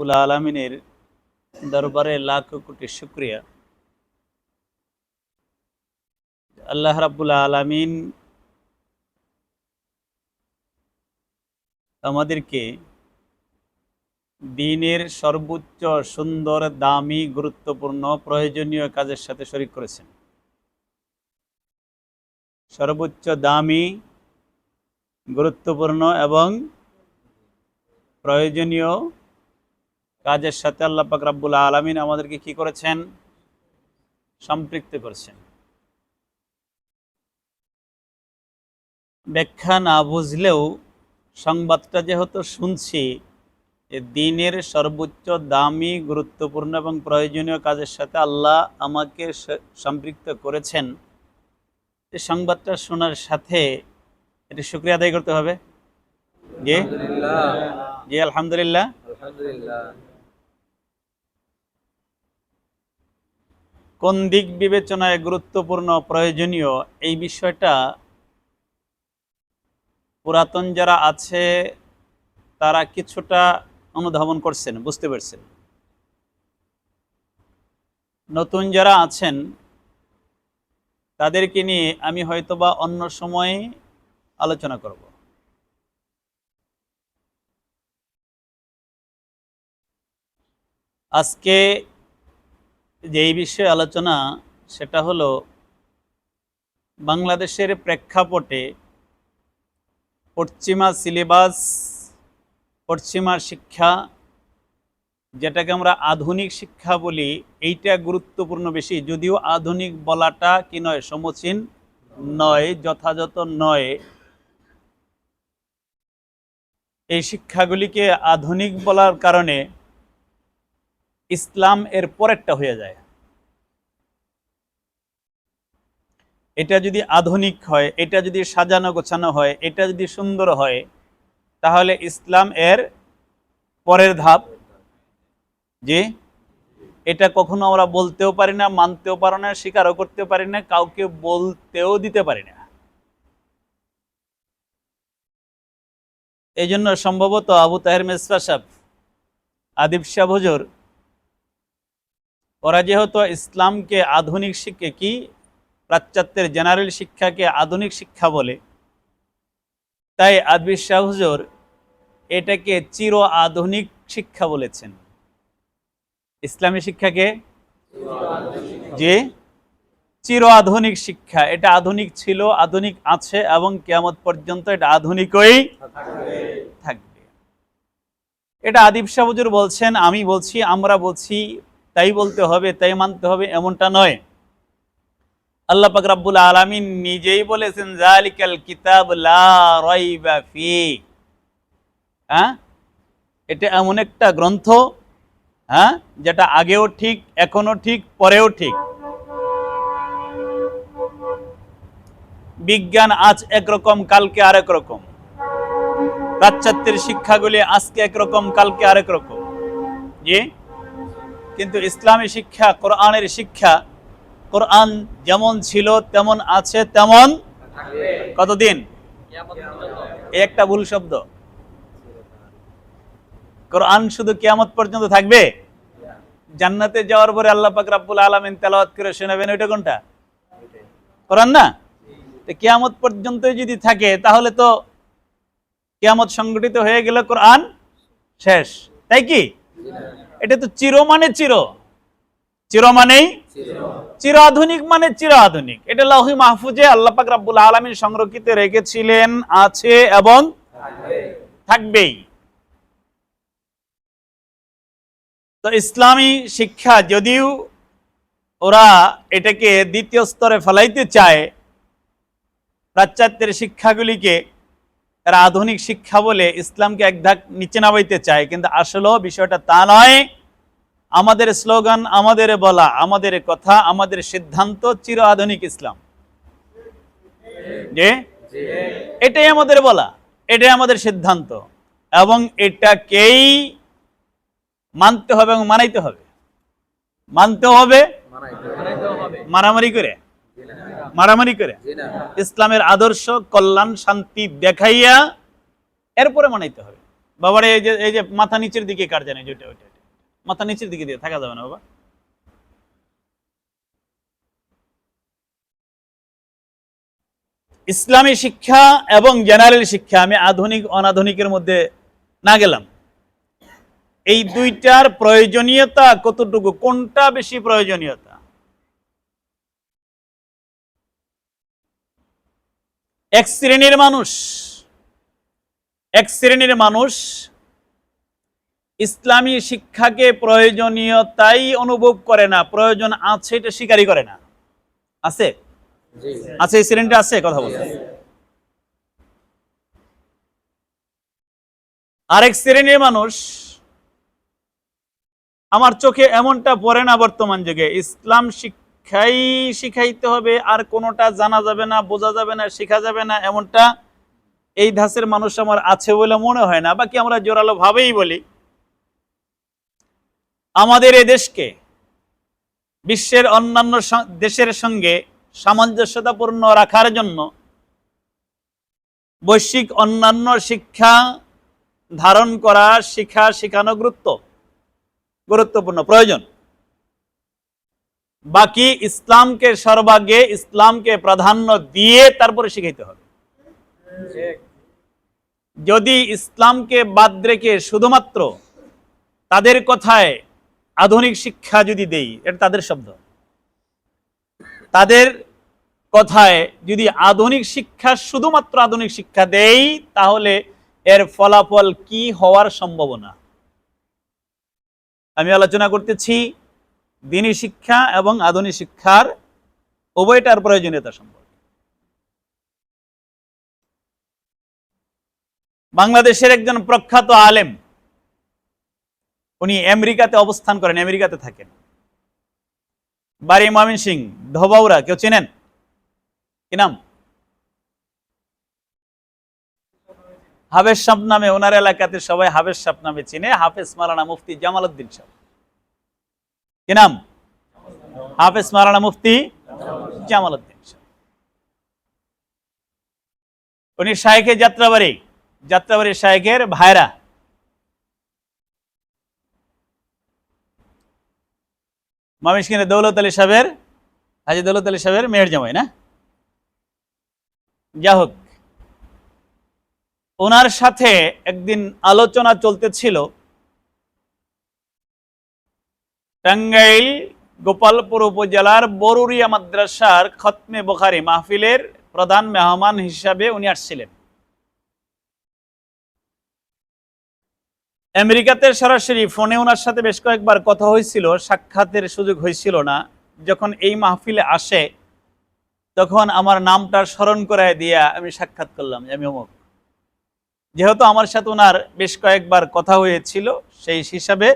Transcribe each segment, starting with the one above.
রব্বুল আলমিনের দরবারে লাখ কোটি শুক্রিয়া। আল্লাহ রাব্বুল আলমিন আমাদেরকে দিনের সর্বোচ্চ, সুন্দর, দামি, গুরুত্বপূর্ণ, প্রয়োজনীয় কাজের সাথে শরিক করেছেন। সর্বোচ্চ, দামি, গুরুত্বপূর্ণ এবং প্রয়োজনীয় কাজের সাথে আল্লাহ পাক রাব্বুল আলমিন আমাদেরকে কি করেছেন? সম্পৃক্ত করেছেন। ব্যাখ্যা না বুঝলেও সংবাদটা যেহেতু শুনছি যে দিনের সর্বোচ্চ দামি গুরুত্বপূর্ণ এবং প্রয়োজনীয় কাজের সাথে আল্লাহ আমাকে সম্পৃক্ত করেছেন এই সংবাদটা শোনার সাথে এটা শুক্রিয়া আদায় করতে হবে। জি? জি আলহামদুলিল্লাহ। কোন দিক বিবেচনায় গুরুত্বপূর্ণ, প্রয়োজনীয়? এই বিষয়টা পুরাতন যারা আছে, তারা কিছুটা অনুধাবন করছেন, বুঝতে পারছেন। নতুন যারা আছেন, তাদেরকে নিয়ে আমি হয়তোবা অন্য সময়ে আলোচনা করব। আজকে যেই বিষয়ে আলোচনা, সেটা হলো বাংলাদেশের প্রেক্ষাপটে পশ্চিমা সিলেবাস, পশ্চিমা শিক্ষা, যেটাকে আমরা আধুনিক শিক্ষা বলি, এইটা গুরুত্বপূর্ণ বেশি। যদিও আধুনিক বলাটা কি নয় সমচীন নয়, যথাযথ নয়। এই শিক্ষাগুলিকে আধুনিক বলার কারণে ইসলাম এর পরেরটা হয়ে যায়। এটা যদি আধুনিক হয়, এটা যদি সাজানো গোছানো হয়, এটা যদি সুন্দর হয়, তাহলে ইসলাম এর পরের ধাপ যে এটা কখনো আমরা বলতেও পারি না, মানতেও পারি না, স্বীকারও করতে পারি না, কাউকে বলতেও দিতে পারি না। এই জন্য সম্ভবত আবু তাহের মেসরা সাহেব, আদিব শাহ হুজুর ওরা যেহেতু ইসলামকে আধুনিক শিক্ষা, কি পাশ্চাত্যের জেনারেল শিক্ষাকে আধুনিক শিক্ষা বলে, তাই আদবি শাহ হুজুর এটাকে চির আধুনিক শিক্ষা বলেছেন। ইসলামী শিক্ষাকে? যে চির আধুনিক শিক্ষা। এটা আধুনিক ছিল, আধুনিক আছে এবং কেয়ামত পর্যন্ত এটা আধুনিকই থাকবে। এটা আদিব শাহ হুজুর বলছেন, আমি বলছি, আমরা বলছি তাই বলতে হবে, তাই মানতে হবে, এমনটা নয়। আল্লাহ পাক রাব্বুল আলামিন নিজেই বলেছেন জালিকাল কিতাব লা রাইবা ফি। হ্যাঁ? এটা এমন একটা গ্রন্থ হ্যাঁ যেটা আগেও ঠিক এখনও ঠিক, পরেও ঠিক। বিজ্ঞান আজ একরকম, কালকে আরেক রকম। পাশ্চাত্যের শিক্ষাগুলি আজকে একরকম, কালকে আরেক রকম। জি? কিন্তু ইসলামী শিক্ষা, কোরআনের শিক্ষা, কোরআন যেমন ছিল, তেমন আছে, তেমন কতদিন? একটা ভুল শব্দ। কোরআন শুধু কিয়ামত পর্যন্ত থাকবে? জান্নাতে যাওয়ার পরে আল্লাহ পাক রাব্বুল আলামিন তেলাওয়াত করে শোনাবেন ওইটা কোনটা? কোরআন না? কিয়ামত পর্যন্ত যদি থাকে, তাহলে তো কিয়ামত সংগঠিত হয়ে গেল কোরআন শেষ। তাই কি? এটা তো চির মানে চির। চির মানেই? চির আধুনিক মানে চির আধুনিক। এটা লাহি মাহফুজে আল্লাহ পাক রাব্বুল আলামিন সংরক্ষিত রেখেছিলেন, আছে এবং থাকবেই। তো ইসলামী শিক্ষা যদিও ওরা এটাকে দ্বিতীয় স্তরে ফেলাইতে চায় পাশ্চাত্যের শিক্ষাগুলিকে তারা আধুনিক শিক্ষা বলে ইসলামকে এক ধাক নিচে নামাইতে চায় কিন্তু আসলেও বিষয়টা তা নয়। আমাদের স্লোগান আমাদের বলা আমাদের কথা আমাদের সিদ্ধান্ত চির আধুনিক ইসলাম। যে এটাই আমাদের বলা এটাই আমাদের সিদ্ধান্ত এবং এটাকেই মানতে হবে এবং মানাইতে হবে। মানতে হবে। মারামারি করে। মারামারি করে। ইসলামের আদর্শ কল্যাণ শান্তি দেখাইয়া এরপরে মানাইতে হবে। বাবার এই যে এই যে মাথা নিচের দিকে কার জানে? যেটা ওইটা। মাথা নিচের দিকে দিয়ে থাকা যাবে না বাবা। ইসলামী শিক্ষা এবং জেনারেল শিক্ষা আমি আধুনিক অনাধুনিকের মধ্যে না গেলাম। এই দুইটার প্রয়োজনীয়তা কতটুকু কোনটা বেশি প্রয়োজনীয়তা? এক শ্রেণির মানুষ এক শ্রেণির মানুষ ইসলামী শিক্ষাকে প্রয়োজনীয়তাই অনুভব করে না প্রয়োজন আছে এটা স্বীকারই করে না। আছে? আছে এই শ্রেণীটা আছে? কথা বলতে আরেক শ্রেণির মানুষ আমার চোখে এমনটা পড়ে না বর্তমান যুগে ইসলাম শিক্ষাই শিখাইতে হবে, আর কোনোটা জানা যাবে না, বোঝা যাবে না, শেখা যাবে না, এমনটা এই ধাঁচের মানুষ আমার আছে বলে মনে হয় না, বাকি আমরা জোরালো ভাবেই বলি। আমাদের এই দেশকে, বিশ্বের অন্যান্য দেশের সঙ্গে সামঞ্জস্যতাপূর্ণ রাখার জন্য বৈশ্বিক অন্যান্য শিক্ষা ধারণ করা শিক্ষা শেখানো গুরুত্ব, গুরুত্বপূর্ণ, প্রয়োজন। বাকি ইসলামকে সর্বাগে ইসলামকে প্রাধান্য দিয়ে তারপরে শিখাইতে হবে। যদি ইসলামকে বাদ রেখে শুধুমাত্র তাদের কথায় আধুনিক শিক্ষা যদি দেই, এটা তাদের শব্দ। তাদের কথায় যদি আধুনিক শিক্ষা, শুধুমাত্র আধুনিক শিক্ষা দেই, তাহলে এর ফলাফল কি হওয়ার সম্ভাবনা? আমি আলোচনা করতেছি দিনী শিক্ষা এবং আধুনিক শিক্ষার উভয়টার প্রয়োজনীয়তা সম্পর্কে। বাংলাদেশের একজন প্রখ্যাত আলেম, উনি আমেরিকাতে অবস্থান করেন, আমেরিকাতে থাকেন। বাড়ি ময়মন সিং ধবাউরা কেউ চেনেন? কি নাম? হাফেজ সাপ নামে, ওনার এলাকাতে সবাই হাফেজ সাপ নামে চিনে, হাফেজ মালানা মুফতি জামাল উদ্দিন সাহ কি নাম? হাফেজ মালানা মুফতি জামাল উদ্দিন উনি শাহেখের যাত্রাবাড়ি যাত্রাবাড়ি শাহেখের ভাইরা। মামিসকিনে দৌলত আলী সাহেবের, হাজি দৌলত আলী সাহেবের মেয়ের জামাই না? যা হোক, ওনার সাথে একদিন আলোচনা চলতেছিল টাঙ্গাইল গোপালপুর উপজেলার বরুরিয়া মাদ্রাসার খতমে বখারি মাহফিলের প্রধান মেহমান হিসাবে উনি আসছিলেন। আমেরিকাতে সরাসরি ফোনে ওনার সাথে বেশ কয়েকবার কথা হয়েছিল, সাক্ষাতের সুযোগ হয়েছিল না। যখন এই মাহফিলে আসে, তখন আমার নামটা স্মরণ করায় দিয়া আমি সাক্ষাৎ করলাম আমি অমুক। যেহেতু আমার সাথে ওনার বেশ কয়েকবার কথা হয়েছিল, সেই হিসাবে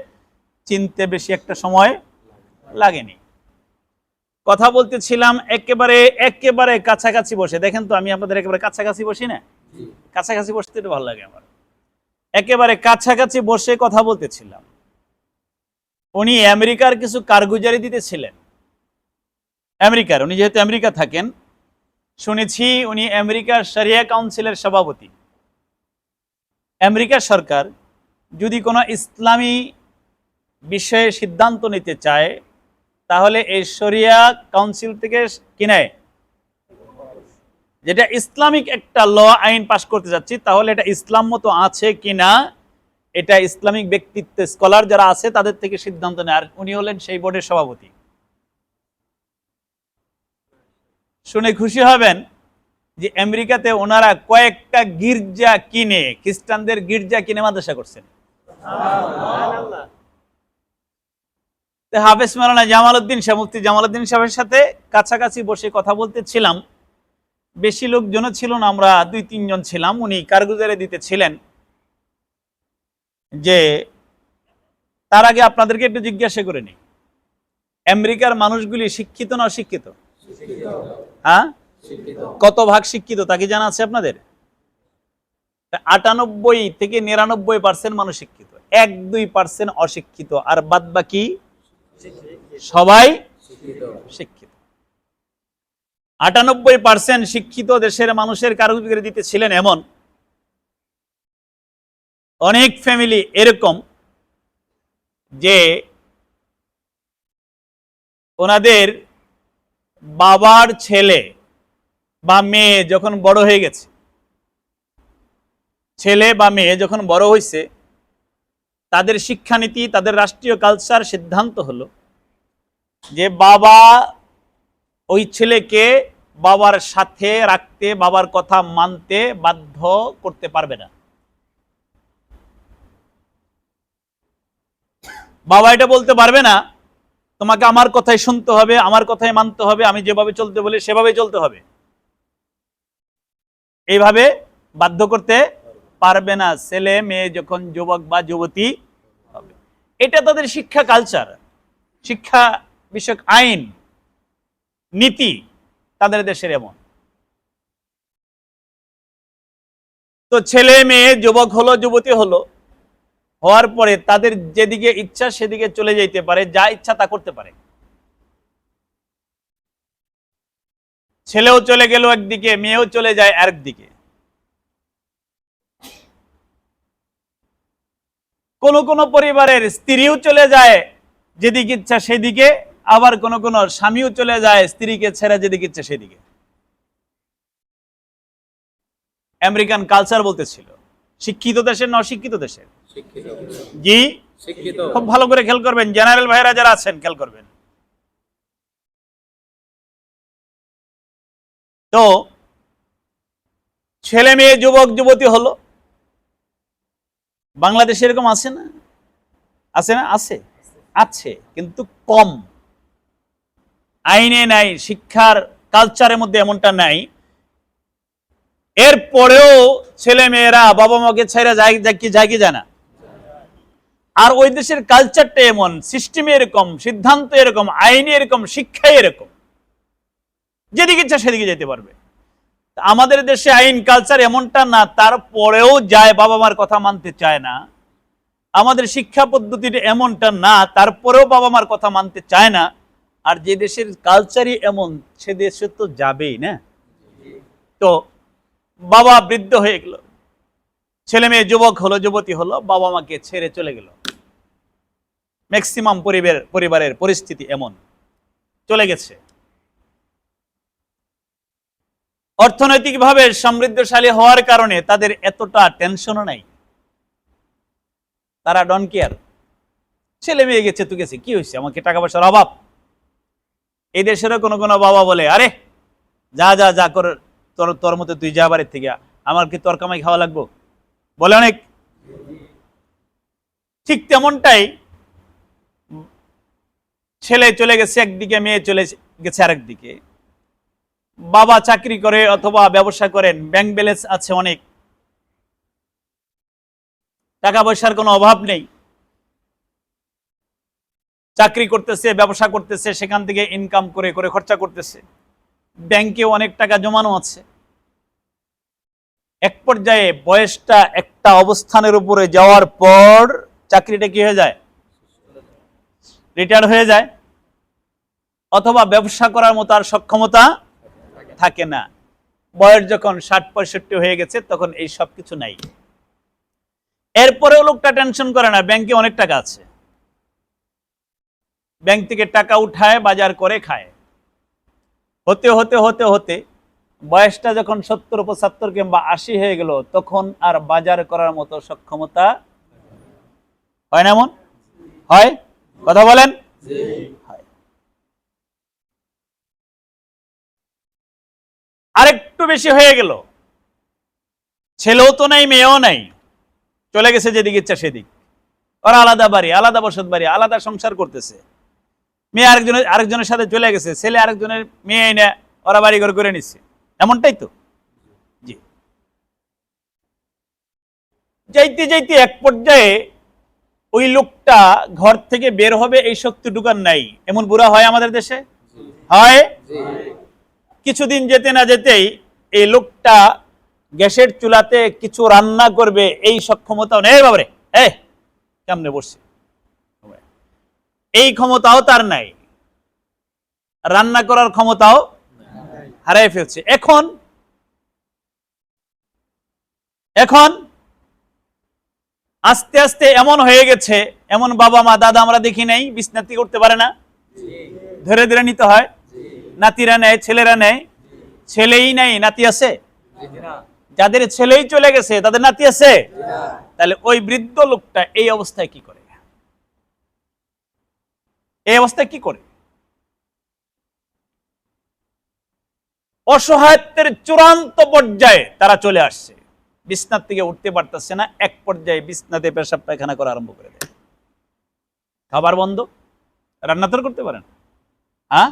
চিনতে বেশি একটা সময় লাগেনি। কথা বলতেছিলাম একেবারে একেবারে কাছাকাছি বসে। দেখেন তো, আমি আপনাদের একেবারে কাছাকাছি বসি না? কাছাকাছি বসতে একটু ভালো লাগে আমার। একেবারে কাছাকাছি বসে কথা বলতেছিলাম। উনি আমেরিকার কিছু কারগুজারি দিতেছিলেন। আমেরিকার, উনি যেহেতু আমেরিকা থাকেন, শুনেছি উনি আমেরিকার সারিয়া কাউন্সিলের সভাপতি। আমেরিকা সরকার যদি কোনো ইসলামী বিষয়ে সিদ্ধান্ত নিতে চায়, তাহলে এই শরিয়া কাউন্সিল থেকে কিনে যেটা ইসলামিক একটা ল আইন পাশ করতে যাচ্ছি, তাহলে এটা ইসলাম মতো আছে কিনা এটা ইসলামিক ব্যক্তিত্ব স্কলার যারা আছে, তাদের থেকে সিদ্ধান্ত নেয়। আর উনি হলেন সেই বোর্ডের সভাপতি। শুনে খুশি হবেন যে আমেরিকাতে ওনারা কয়েকটা গির্জা কিনে, খ্রিস্টানদের গির্জা কিনে মাদ্রাসা করছেন। তো হাফেজ মারানা জামাল উদ্দিন শাহ, মুফতি জামাল উদ্দিন সাহেবের সাথে কাছাকাছি বসে কথা বলতেছিলাম। বেশি লোকজনও ছিল না, আমরা দুই, তিনজন ছিলাম। উনি কারগুজারে দিতে ছিলেন যে, তার আগে আপনাদেরকে একটু জিজ্ঞাসা করে নিই। আমেরিকার মানুষগুলি শিক্ষিত না অশিক্ষিত? হ্যাঁ? কত ভাগ শিক্ষিত, তা কি জানা আছে আপনাদের? আটানব্বই থেকে নিরানব্বই পার্সেন্ট মানুষ শিক্ষিত, এক, দুই পার্সেন্ট অশিক্ষিত। আর বাদ বাকি সবাই শিক্ষিত। আটানব্বই পার্সেন্ট শিক্ষিত দেশের মানুষের কারুগিরি দিতে ছিলেন এমন। অনেক ফ্যামিলি এরকম যে ওনাদের বাবার ছেলে বা মেয়ে যখন বড় হয়ে গেছে ছেলে বা মেয়ে যখন বড় হয়েছে তাদের শিক্ষানীতি, তাদের রাষ্ট্রীয় কালচার সিদ্ধান্ত হলো যে বাবা ওই ছেলেকে বাবার সাথে রাখতে, বাবার কথা মানতে বাধ্য করতে পারবে না। বাবা এটা বলতে পারবে না, তোমাকে আমার কথাই শুনতে হবে, আমার কথাই মানতে হবে, আমি যেভাবে চলতে বলি সেভাবে চলতে হবে। এইভাবে বাধ্য করতে পারবে না। ছেলে, মেয়ে যখন যুবক বা যুবতী এটা তাদের শিক্ষা কালচার শিক্ষা বিষয়ক আইন, নীতি তাদের দেশের এমন। তো ছেলে, মেয়ে, যুবক হলো, যুবতী হলো, হওয়ার পরে তাদের যেদিকে ইচ্ছা সেদিকে চলে যেতে পারে, যা ইচ্ছা তা করতে পারে। ছেলেও চলে গেল একদিকে, মেয়েও চলে যায় আরেক দিকে কোন কোনো পরিবারের স্ত্রীও চলে যায় যেদিকে ইচ্ছা সেদিকে আবার কোন কোন স্বামীও চলে যায় স্ত্রীকে ছেড়ে যেদিকে ইচ্ছা সেদিকে। আমেরিকান কালচার বলতেছিল শিক্ষিত দেশের না অশিক্ষিত দেশের? জি? খুব ভালো করে খেল করবেন জেনারেল ভাইরা যারা আছেন খেল করবেন। তো ছেলে মেয়ে যুবক যুবতী হলো বাংলাদেশে এরকম আছে না? আছে না? আছে। আছে, কিন্তু কম। আইনে নাই, শিক্ষার কালচারের মধ্যে এমনটা নাই। এরপরেও ছেলে মেয়েরা বাবা মাকে ছেড়ে যায় কি যায় কি জানা আর ওই দেশের কালচারটা এমন সিস্টেম এরকম, সিদ্ধান্ত এরকম, আইন এরকম শিক্ষা এরকম। যেদিকে ইচ্ছা সেদিকে যেতে পারবে। আমাদের দেশে আইন কালচার এমনটা না, তারপরেও যায় বাবা মার কথা মানতে চায় না। আমাদের শিক্ষা পদ্ধতিটা এমনটা না, তারপরেও বাবা মার কথা মানতে চায় না। আর যে দেশের কালচারই এমন, সে দেশে তো যাবেই, না? তো বাবা বৃদ্ধ হয়ে গেল। ছেলে মেয়ে যুবক হলো, যুবতী হলো বাবা মাকে ছেড়ে চলে গেল। ম্যাক্সিমাম পরিবার, পরিবারের পরিস্থিতি এমন। চলে গেছে। অর্থনৈতিকভাবে সমৃদ্ধশালী হওয়ার কারণে তাদের এতটা টেনশনও নাই। তারা ডন কেয়ার ছেলে মেয়ে গেছে গেছে। কি হয়েছে? আমাকে টাকা পয়সার অভাব। কোনো কোনো বাবা বলে, আরে, যা যা যা কর, তোর তোর মতো তুই যা বাড়ির থেকে, আমার কি তোর কামাই খাওয়া লাগবো? বলে অনেক। ঠিক তেমনটাই ছেলে চলে গেছে, একদিকে, মেয়ে চলে গেছে আরেক দিকে বাবা চাকরি করে অথবা ব্যবসা করেন ব্যাংক ব্যালেন্স আছে অনেক। টাকা পয়সার কোনো অভাব নেই। চাকরি করতেছে, ব্যবসা করতেছে, সেখান থেকে ইনকাম করে করে খরচা করতেছে। ব্যাংকে অনেক টাকা জমানো আছে। এক পর্যায়ে বয়সটা একটা অবস্থানের উপরে যাওয়ার পর চাকরিটা কি হয়ে যায়? রিটায়ার হয়ে যায়। অথবা ব্যবসা করার মতো আর সক্ষমতা থাকে না। বয়স যখন ষাট, পঁয়ষট্টি হয়ে গেছে, তখন এই সব কিছু নাই। এরপরেও লোকটা টেনশন করে না ব্যাংকে অনেক টাকা আছে। ব্যাংক থেকে টাকা উঠায়, বাজার করে, খায়। হতে হতে হতে হতে বয়সটা যখন সত্তর, পঁচাত্তর কিংবা আশি হয়ে গেল, তখন আর বাজার করার মতো সক্ষমতা হয় না এমন? হয়? কথা বলেন? আরেকটু বেশি হয়ে গেল। ছেলেও তো নাই, মেয়েও নাই। চলে গেছে যেদিকে, ইচ্ছা সেদিক। ওরা আলাদা বাড়ি, আলাদা বসত বাড়ি, আলাদা সংসার করতেছে। মেয়ে আরেকজনের আরেকজনের সাথে চলে গেছে, ছেলে আরেকজনের মেয়ে এনে ওরা বাড়ি ঘর করে নিচ্ছে এমনটাই তো? জি। যাইতে যাইতে এক পর্যায়ে ওই লোকটা ঘর থেকে বের হবে, এই শক্তি ঢুকার নাই। এমন বুড়া হয় আমাদের দেশে? হয়? কিছুদিন যেতে না যেতেই এই লোকটা গ্যাসের চুলাতে কিছু রান্না করবে, এই সক্ষমতাও নেই। বাবারে, এই, কেমনে বসছে? এই ক্ষমতাও তার নাই। রান্না করার ক্ষমতাও হারাই ফেলছে। এখন এখন আস্তে আস্তে এমন হয়ে গেছে, এমন বাবা মা দাদা আমরা দেখি নাই বিস্নাতি করতে পারে না, ধরে ধরে নিতে হয়। নাতিরা নেয়, ছেলেরা নেয়, ছেলেই নেই নাতি আছে? যাদের ছেলেই চলে গেছে, তাদের নাতি আছে? তাহলে ওই বৃদ্ধ লোকটা এই অবস্থায় কি করে? এই অবস্থায় কি করে? অসহায়ত্বের চূড়ান্ত পর্যায়ে তারা চলে আসছে। বিছনার থেকে উঠতে পারতেছে না, এক পর্যায়ে বিছনাতে পেশাব পায়খানা করা আরম্ভ করে দেয়। খাবার বন্ধ, রান্না তো আর করতে পারেন হ্যাঁ?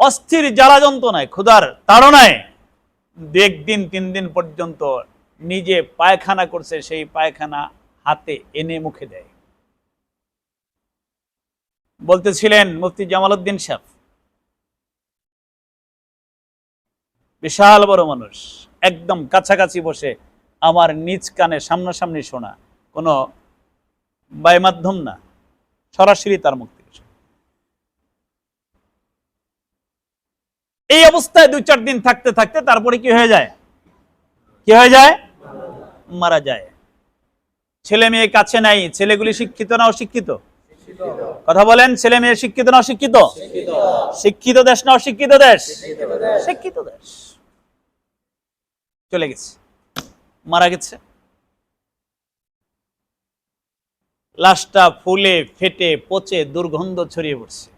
অস্থির জ্বালা যন্ত্রণায়, ক্ষুধার তাড়নায় একদিন তিন দিন পর্যন্ত নিজে পায়খানা করছে, সেই পায়খানা হাতে এনে মুখে দেয়। বলতেছিলেন মুফতি জামালউদ্দিন সাহেব, বিশাল বড় মানুষ, একদম কাছাকাছি বসে আমার নিজ কানে সামনাসামনি শোনা, কোনো বাই মাধ্যম না, সরাসরি তার মুখ থেকে শোনা। এই অবস্থায় দুই, চার দিন থাকতে থাকতে তারপরে কি হয়ে যায়? কি হয়ে যায়? মারা যায়। ছেলে মেয়ে কাছে নাই, ছেলেগুলি শিক্ষিত না অশিক্ষিত? কথা বলেন, ছেলে মেয়ে শিক্ষিত না অশিক্ষিত? শিক্ষিত দেশ না অশিক্ষিত দেশ? শিক্ষিত দেশ। চলে গেছে। মারা গেছে। লাশটা ফুলে, ফেটে, পচে, দুর্গন্ধ ছড়িয়ে পড়ছে।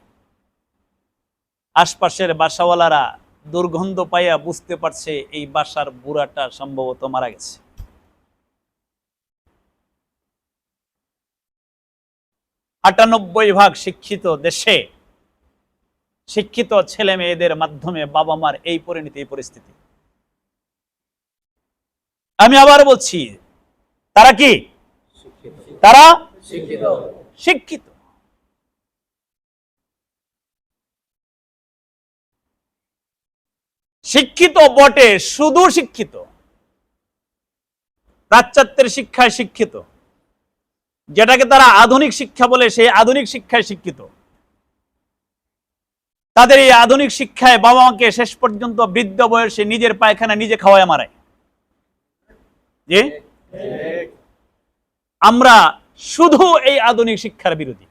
আশপাশের বাসাওয়ালারা দুর্গন্ধ পাইয়া বুঝতে পারছে এই বাসার বুড়াটা সম্ভবত মারা গেছে। আটানব্বই ভাগ শিক্ষিত দেশে শিক্ষিত ছেলে মেয়েদের মাধ্যমে বাবা মার এই পরিণতি এই পরিস্থিতি। আমি আবার বলছি তারা কি? তারা শিক্ষিত। শিক্ষিত বটে, শুধু শিক্ষিত। পাশ্চাত্যের শিক্ষায় শিক্ষিত। যেটাকে তারা আধুনিক শিক্ষা বলে, সেই আধুনিক শিক্ষায় শিক্ষিত। তাদের এই আধুনিক শিক্ষায় বাবা মাকে শেষ পর্যন্ত বৃদ্ধ বয়সে নিজের পায়খানা নিজে খাওয়ায় মারায়। যে আমরা শুধু এই আধুনিক শিক্ষার বিরোধী।